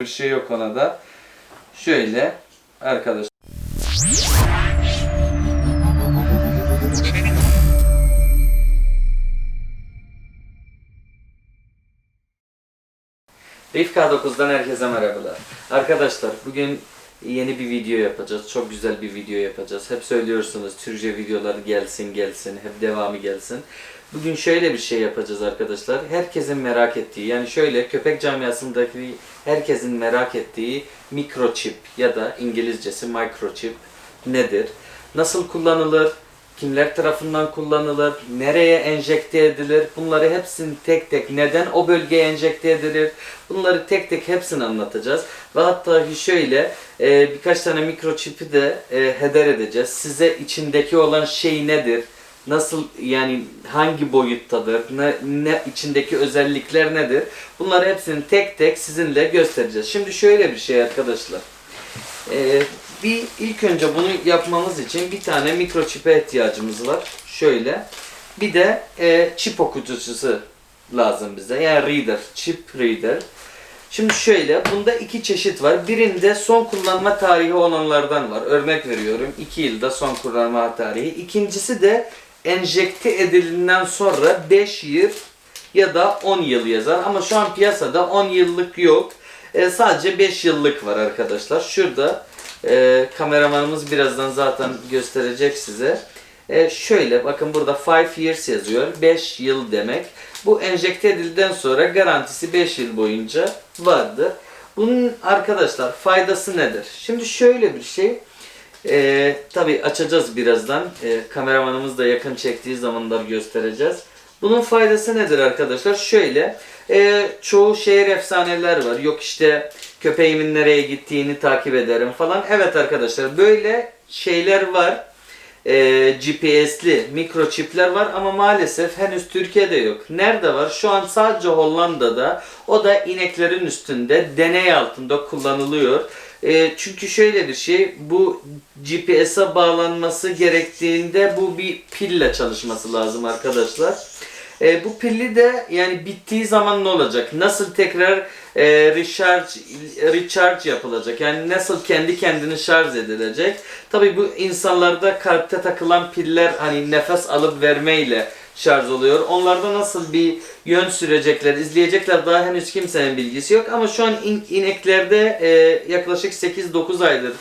bir şey yok ona da. Şöyle arkadaşlar. Rif K9'dan herkese merhabalar. Arkadaşlar bugün yeni bir video yapacağız. Çok güzel bir video yapacağız. Hep söylüyorsunuz Türkçe videolar gelsin gelsin, hep devamı gelsin. Bugün şöyle bir şey yapacağız arkadaşlar. Herkesin merak ettiği, yani şöyle köpek camiasındaki herkesin merak ettiği mikroçip ya da İngilizcesi microchip nedir? Nasıl kullanılır? Kimler tarafından kullanılır? Nereye enjekte edilir? Bunları hepsini tek tek neden o bölgeye enjekte edilir? Bunları tek tek hepsini anlatacağız. Ve hatta şöyle e, birkaç tane mikroçipi de e, heder edeceğiz. Size içindeki olan şey nedir? Nasıl yani hangi boyuttadır? Ne, ne içindeki özellikler nedir? Bunları hepsini tek tek sizinle göstereceğiz. Şimdi şöyle bir şey arkadaşlar. Ee, bir ilk önce bunu yapmamız için bir tane mikroçipe ihtiyacımız var. Şöyle. Bir de e, çip okuyucusu lazım bize. Yani reader, chip reader. Şimdi şöyle, bunda iki çeşit var. Birinde son kullanma tarihi olanlardan var. Örnek veriyorum, 2 yılda son kullanma tarihi. İkincisi de enjekte edilinden sonra 5 yıl ya da 10 yıl yazar. Ama şu an piyasada 10 yıllık yok. E, sadece 5 yıllık var arkadaşlar. Şurada e, kameramanımız birazdan zaten gösterecek size. E, şöyle bakın burada 5 years yazıyor. 5 yıl demek. Bu enjekte edildikten sonra garantisi 5 yıl boyunca vardır. Bunun arkadaşlar faydası nedir? Şimdi şöyle bir şey. E, Tabi açacağız birazdan. E, kameramanımız da yakın çektiği zamanlar göstereceğiz. Bunun faydası nedir arkadaşlar? Şöyle, e, çoğu şehir efsaneler var. Yok işte köpeğimin nereye gittiğini takip ederim falan. Evet arkadaşlar böyle şeyler var. E, GPS'li mikroçipler var ama maalesef henüz Türkiye'de yok. Nerede var? Şu an sadece Hollanda'da. O da ineklerin üstünde deney altında kullanılıyor. E, çünkü şöyle bir şey, bu GPS'e bağlanması gerektiğinde bu bir pille çalışması lazım arkadaşlar. E, bu pilli de yani bittiği zaman ne olacak? Nasıl tekrar e, recharge recharge yapılacak? Yani nasıl kendi kendini şarj edilecek? Tabii bu insanlarda kalpte takılan piller hani nefes alıp vermeyle şarj oluyor. Onlarda nasıl bir yön sürecekler, izleyecekler daha henüz kimsenin bilgisi yok. Ama şu an in- ineklerde e, yaklaşık 8-9 aydır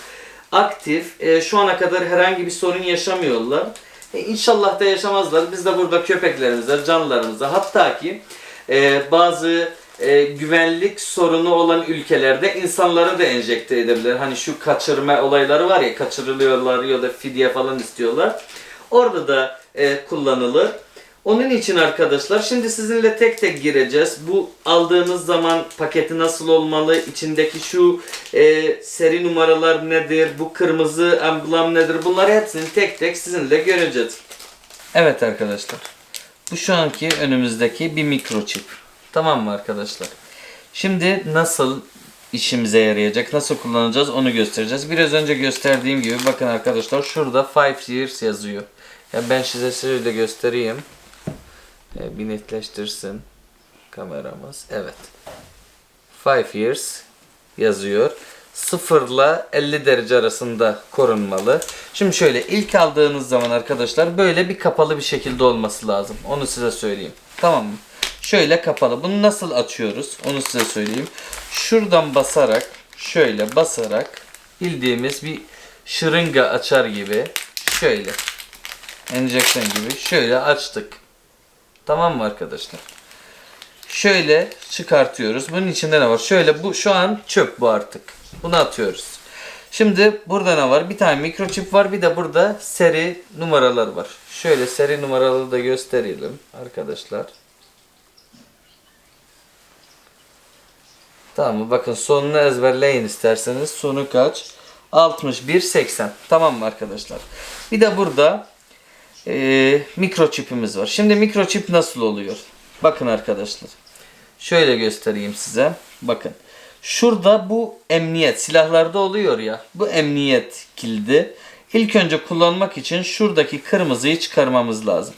aktif. E, şu ana kadar herhangi bir sorun yaşamıyorlar. E, inşallah da yaşamazlar. Biz de burada köpeklerimize, canlılarımıza hatta ki e, bazı e, güvenlik sorunu olan ülkelerde insanları da enjekte edebilir. Hani şu kaçırma olayları var ya kaçırılıyorlar ya da fidye falan istiyorlar. Orada da e, kullanılır. Onun için arkadaşlar şimdi sizinle tek tek gireceğiz. Bu aldığınız zaman paketi nasıl olmalı? İçindeki şu e, seri numaralar nedir? Bu kırmızı emblem nedir? Bunları hepsini tek tek sizinle göreceğiz. Evet arkadaşlar. Bu şu anki önümüzdeki bir mikroçip. Tamam mı arkadaşlar? Şimdi nasıl işimize yarayacak, nasıl kullanacağız onu göstereceğiz. Biraz önce gösterdiğim gibi bakın arkadaşlar şurada 5 years yazıyor. Ya ben size şöyle göstereyim. Ee, bir netleştirsin kameramız. Evet. 5 years yazıyor. 0 ile 50 derece arasında korunmalı. Şimdi şöyle ilk aldığınız zaman arkadaşlar böyle bir kapalı bir şekilde olması lazım. Onu size söyleyeyim. Tamam mı? Şöyle kapalı. Bunu nasıl açıyoruz? Onu size söyleyeyim. Şuradan basarak şöyle basarak bildiğimiz bir şırınga açar gibi şöyle enjeksiyon gibi şöyle açtık. Tamam mı arkadaşlar? Şöyle çıkartıyoruz. Bunun içinde ne var? Şöyle bu şu an çöp bu artık. Bunu atıyoruz. Şimdi burada ne var? Bir tane mikroçip var. Bir de burada seri numaralar var. Şöyle seri numaraları da gösterelim arkadaşlar. Tamam mı? Bakın sonunu ezberleyin isterseniz. Sonu kaç? 61 80. Tamam mı arkadaşlar? Bir de burada e, mikroçipimiz var. Şimdi mikroçip nasıl oluyor? Bakın arkadaşlar. Şöyle göstereyim size. Bakın. Şurada bu emniyet silahlarda oluyor ya. Bu emniyet kilidi. İlk önce kullanmak için şuradaki kırmızıyı çıkarmamız lazım.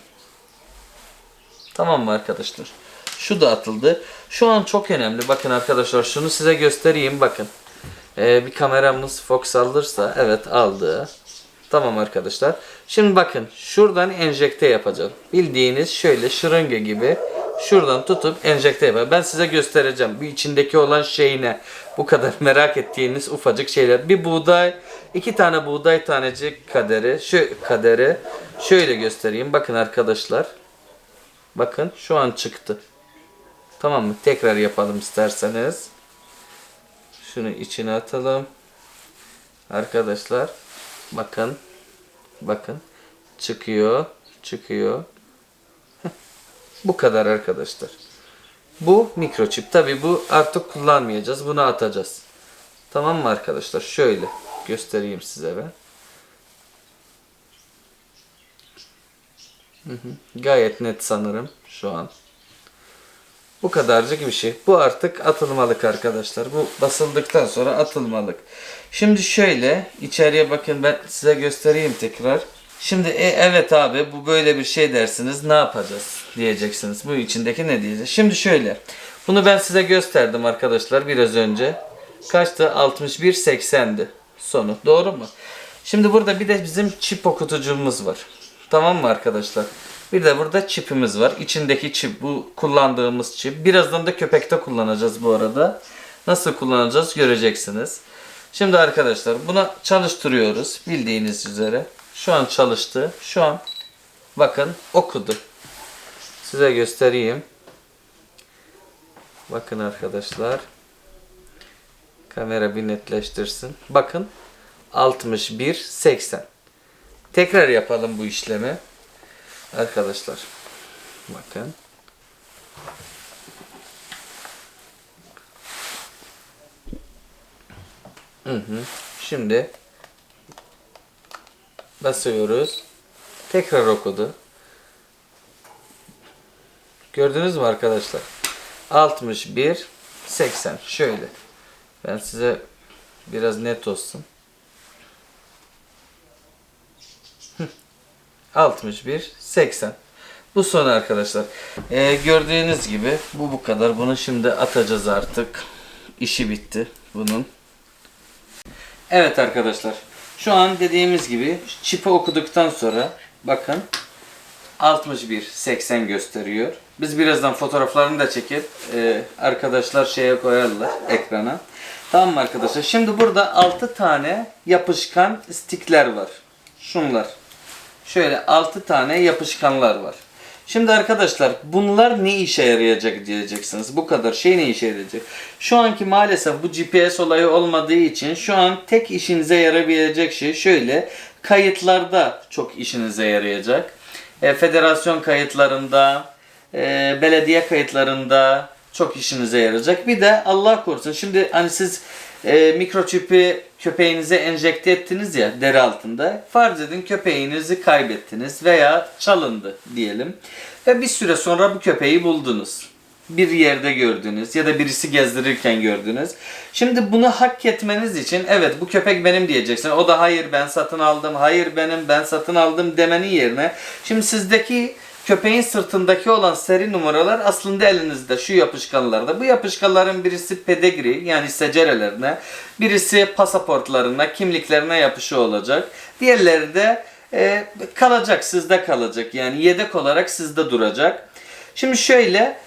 Tamam mı arkadaşlar? Şu da atıldı. Şu an çok önemli. Bakın arkadaşlar şunu size göstereyim. Bakın. Ee, bir kameramız Fox alırsa evet aldı. Tamam arkadaşlar. Şimdi bakın şuradan enjekte yapacağım. Bildiğiniz şöyle şırınga gibi şuradan tutup enjekte yapacağım. Ben size göstereceğim. Bu içindeki olan şey ne? Bu kadar merak ettiğiniz ufacık şeyler. Bir buğday, iki tane buğday tanecik kaderi, şu kaderi şöyle göstereyim. Bakın arkadaşlar. Bakın şu an çıktı. Tamam mı? Tekrar yapalım isterseniz. Şunu içine atalım. Arkadaşlar bakın. Bakın. Çıkıyor. Çıkıyor. Bu kadar arkadaşlar. Bu mikroçip. Tabi bu artık kullanmayacağız. Bunu atacağız. Tamam mı arkadaşlar? Şöyle göstereyim size ben. Hı hı. Gayet net sanırım şu an. Bu kadarcık bir şey. Bu artık atılmalık arkadaşlar. Bu basıldıktan sonra atılmalık. Şimdi şöyle içeriye bakın ben size göstereyim tekrar. Şimdi e, evet abi bu böyle bir şey dersiniz ne yapacağız diyeceksiniz. Bu içindeki ne diyeceğiz? Şimdi şöyle. Bunu ben size gösterdim arkadaşlar biraz önce. Kaçtı? 61.80'di sonu. Doğru mu? Şimdi burada bir de bizim çip okutucumuz var. Tamam mı arkadaşlar? Bir de burada çipimiz var. İçindeki çip bu kullandığımız çip. Birazdan da köpekte kullanacağız bu arada. Nasıl kullanacağız göreceksiniz. Şimdi arkadaşlar buna çalıştırıyoruz bildiğiniz üzere. Şu an çalıştı. Şu an bakın okudu. Size göstereyim. Bakın arkadaşlar. Kamera bir netleştirsin. Bakın 61 80. Tekrar yapalım bu işlemi. Arkadaşlar bakın. Hı hı. Şimdi basıyoruz. Tekrar okudu. Gördünüz mü arkadaşlar? 61 80 şöyle. Ben size biraz net olsun. 61 80 bu son arkadaşlar. Ee, gördüğünüz gibi bu bu kadar. Bunu şimdi atacağız artık. İşi bitti bunun. Evet arkadaşlar. Şu an dediğimiz gibi çipi okuduktan sonra bakın 61 80 gösteriyor. Biz birazdan fotoğraflarını da çekip e, arkadaşlar şeye koyarlar ekrana. Tamam mı arkadaşlar? Şimdi burada 6 tane yapışkan stikler var. Şunlar Şöyle 6 tane yapışkanlar var. Şimdi arkadaşlar bunlar ne işe yarayacak diyeceksiniz. Bu kadar şey ne işe yarayacak? Şu anki maalesef bu GPS olayı olmadığı için şu an tek işinize yarayabilecek şey şöyle kayıtlarda çok işinize yarayacak. E, federasyon kayıtlarında, e, belediye kayıtlarında çok işinize yarayacak. Bir de Allah korusun şimdi hani siz e, mikroçipi köpeğinize enjekte ettiniz ya deri altında. Farz edin köpeğinizi kaybettiniz veya çalındı diyelim. Ve bir süre sonra bu köpeği buldunuz. Bir yerde gördünüz ya da birisi gezdirirken gördünüz. Şimdi bunu hak etmeniz için evet bu köpek benim diyeceksin. O da hayır ben satın aldım, hayır benim ben satın aldım demenin yerine. Şimdi sizdeki köpeğin sırtındaki olan seri numaralar aslında elinizde şu yapışkanlarda. Bu yapışkanların birisi pedigree yani secerelerine, birisi pasaportlarına, kimliklerine yapışı olacak. Diğerleri de e, kalacak, sizde kalacak. Yani yedek olarak sizde duracak. Şimdi şöyle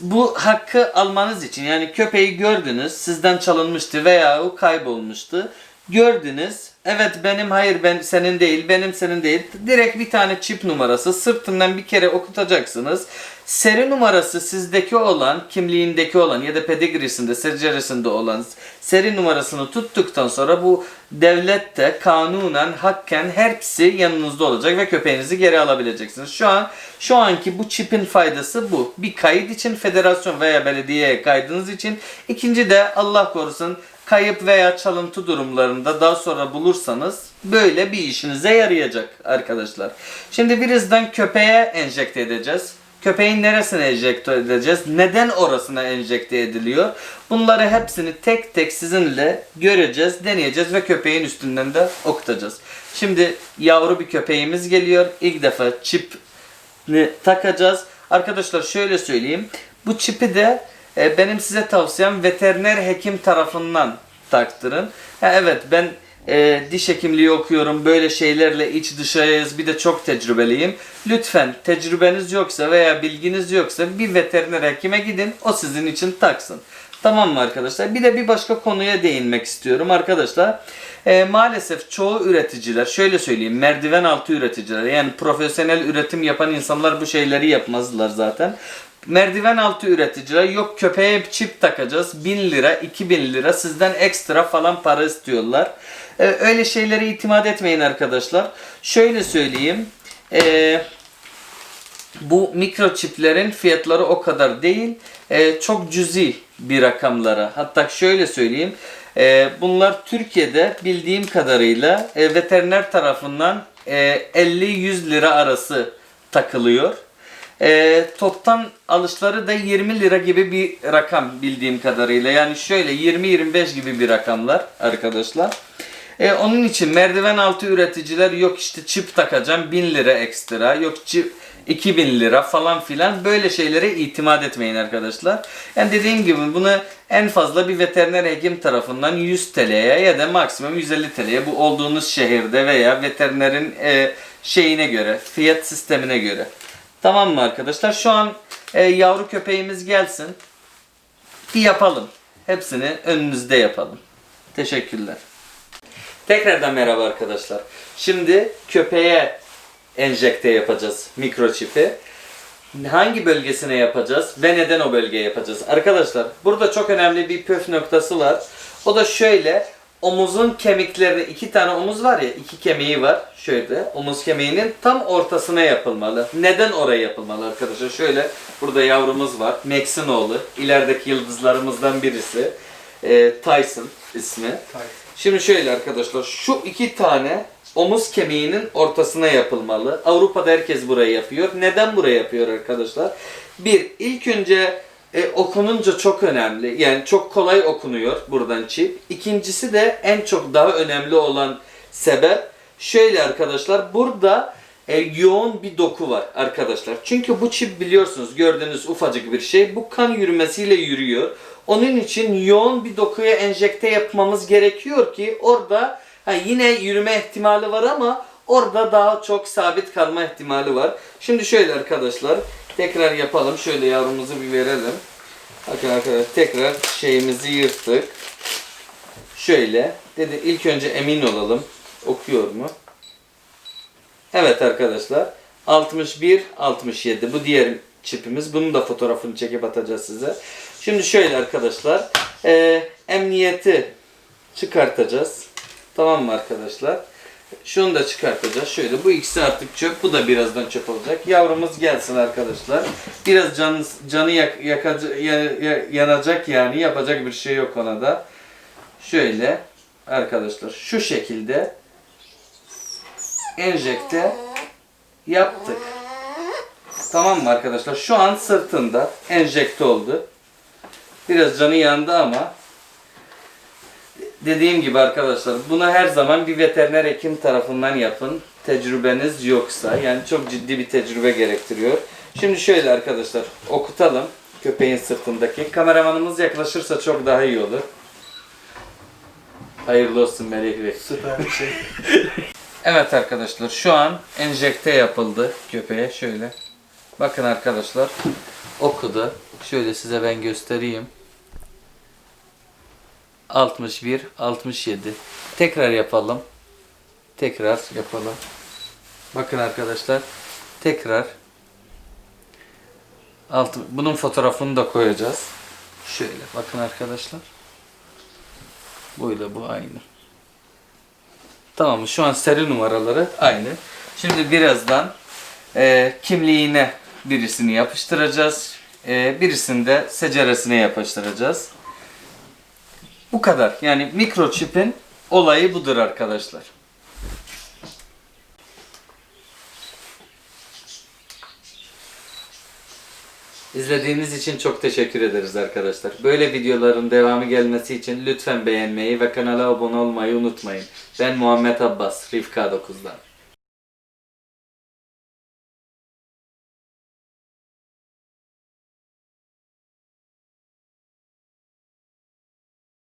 bu hakkı almanız için yani köpeği gördünüz sizden çalınmıştı veya o kaybolmuştu gördünüz evet benim hayır ben senin değil benim senin değil direkt bir tane çip numarası sırtından bir kere okutacaksınız seri numarası sizdeki olan kimliğindeki olan ya da pedigrisinde sercerisinde olan seri numarasını tuttuktan sonra bu devlette kanunen hakken hepsi yanınızda olacak ve köpeğinizi geri alabileceksiniz. Şu an şu anki bu çipin faydası bu. Bir kayıt için federasyon veya belediyeye kaydınız için. İkinci de Allah korusun kayıp veya çalıntı durumlarında daha sonra bulursanız böyle bir işinize yarayacak arkadaşlar. Şimdi birazdan köpeğe enjekte edeceğiz. Köpeğin neresine enjekte edeceğiz? Neden orasına enjekte ediliyor? Bunları hepsini tek tek sizinle göreceğiz, deneyeceğiz ve köpeğin üstünden de okutacağız. Şimdi yavru bir köpeğimiz geliyor. İlk defa çip takacağız. Arkadaşlar şöyle söyleyeyim. Bu çipi de e, benim size tavsiyem veteriner hekim tarafından taktırın. Ha, evet ben e, diş hekimliği okuyorum. Böyle şeylerle iç dışayız. Bir de çok tecrübeliyim. Lütfen tecrübeniz yoksa veya bilginiz yoksa bir veteriner hekime gidin. O sizin için taksın. Tamam mı arkadaşlar? Bir de bir başka konuya değinmek istiyorum arkadaşlar. E, maalesef çoğu üreticiler, şöyle söyleyeyim, merdiven altı üreticiler, yani profesyonel üretim yapan insanlar bu şeyleri yapmazlar zaten. Merdiven altı üreticiler yok köpeğe çip takacağız 1000 lira 2000 lira sizden ekstra falan para istiyorlar. E, öyle şeylere itimat etmeyin arkadaşlar. Şöyle söyleyeyim. Eee bu mikroçiplerin fiyatları o kadar değil. Ee, çok cüzi bir rakamlara. Hatta şöyle söyleyeyim. Ee, bunlar Türkiye'de bildiğim kadarıyla e, veteriner tarafından e, 50-100 lira arası takılıyor. E, toptan alışları da 20 lira gibi bir rakam bildiğim kadarıyla. Yani şöyle 20-25 gibi bir rakamlar arkadaşlar. E, onun için merdiven altı üreticiler yok işte çip takacağım 1000 lira ekstra yok çip 2000 lira falan filan böyle şeylere itimat etmeyin arkadaşlar. Yani dediğim gibi bunu en fazla bir veteriner hekim tarafından 100 TL'ye ya da maksimum 150 TL'ye bu olduğunuz şehirde veya veterinerin e, şeyine göre fiyat sistemine göre. Tamam mı arkadaşlar? Şu an e, yavru köpeğimiz gelsin. Bir yapalım. Hepsini önünüzde yapalım. Teşekkürler. Tekrardan merhaba arkadaşlar. Şimdi köpeğe enjekte yapacağız mikroçipi. Hangi bölgesine yapacağız ve neden o bölgeye yapacağız? Arkadaşlar burada çok önemli bir püf noktası var. O da şöyle omuzun kemikleri iki tane omuz var ya iki kemiği var şöyle omuz kemiğinin tam ortasına yapılmalı. Neden oraya yapılmalı arkadaşlar? Şöyle burada yavrumuz var. Max'in oğlu. ilerideki yıldızlarımızdan birisi. Ee, Tyson ismi. Şimdi şöyle arkadaşlar şu iki tane omuz kemiğinin ortasına yapılmalı. Avrupa'da herkes burayı yapıyor. Neden buraya yapıyor arkadaşlar? Bir, ilk önce e, okununca çok önemli. Yani çok kolay okunuyor buradan çip. İkincisi de en çok daha önemli olan sebep şöyle arkadaşlar. Burada e, yoğun bir doku var arkadaşlar. Çünkü bu çip biliyorsunuz gördüğünüz ufacık bir şey. Bu kan yürümesiyle yürüyor. Onun için yoğun bir dokuya enjekte yapmamız gerekiyor ki orada ha, yine yürüme ihtimali var ama orada daha çok sabit kalma ihtimali var. Şimdi şöyle arkadaşlar tekrar yapalım. Şöyle yavrumuzu bir verelim. Bakın arkadaşlar tekrar şeyimizi yırttık. Şöyle dedi ilk önce emin olalım. Okuyor mu? Evet arkadaşlar. 61 67 bu diğer çipimiz. Bunun da fotoğrafını çekip atacağız size. Şimdi şöyle arkadaşlar. E, emniyeti çıkartacağız. Tamam mı arkadaşlar? Şunu da çıkartacağız. Şöyle bu ikisi artık çöp. Bu da birazdan çöp olacak. Yavrumuz gelsin arkadaşlar. Biraz canı, canı yak, yakacak, ya- ya- yanacak yani. Yapacak bir şey yok ona da. Şöyle arkadaşlar şu şekilde enjekte yaptık. Tamam mı arkadaşlar? Şu an sırtında enjekte oldu. Biraz canı yandı ama dediğim gibi arkadaşlar bunu her zaman bir veteriner hekim tarafından yapın. Tecrübeniz yoksa yani çok ciddi bir tecrübe gerektiriyor. Şimdi şöyle arkadaşlar okutalım köpeğin sırtındaki. Kameramanımız yaklaşırsa çok daha iyi olur. Hayırlı olsun Melih Bey. Süper bir şey. Evet arkadaşlar şu an enjekte yapıldı köpeğe şöyle. Bakın arkadaşlar okudu. Şöyle size ben göstereyim. 61, 67. Tekrar yapalım. Tekrar yapalım. Bakın arkadaşlar. Tekrar. Altı, bunun fotoğrafını da koyacağız. Şöyle bakın arkadaşlar. Buyla bu aynı. Tamam? Şu an seri numaraları aynı. Şimdi birazdan e, kimliğine birisini yapıştıracağız. E, birisini de seceresine yapıştıracağız. Bu kadar. Yani mikroçipin olayı budur arkadaşlar. İzlediğiniz için çok teşekkür ederiz arkadaşlar. Böyle videoların devamı gelmesi için lütfen beğenmeyi ve kanala abone olmayı unutmayın. Ben Muhammed Abbas, Rifka 9'dan.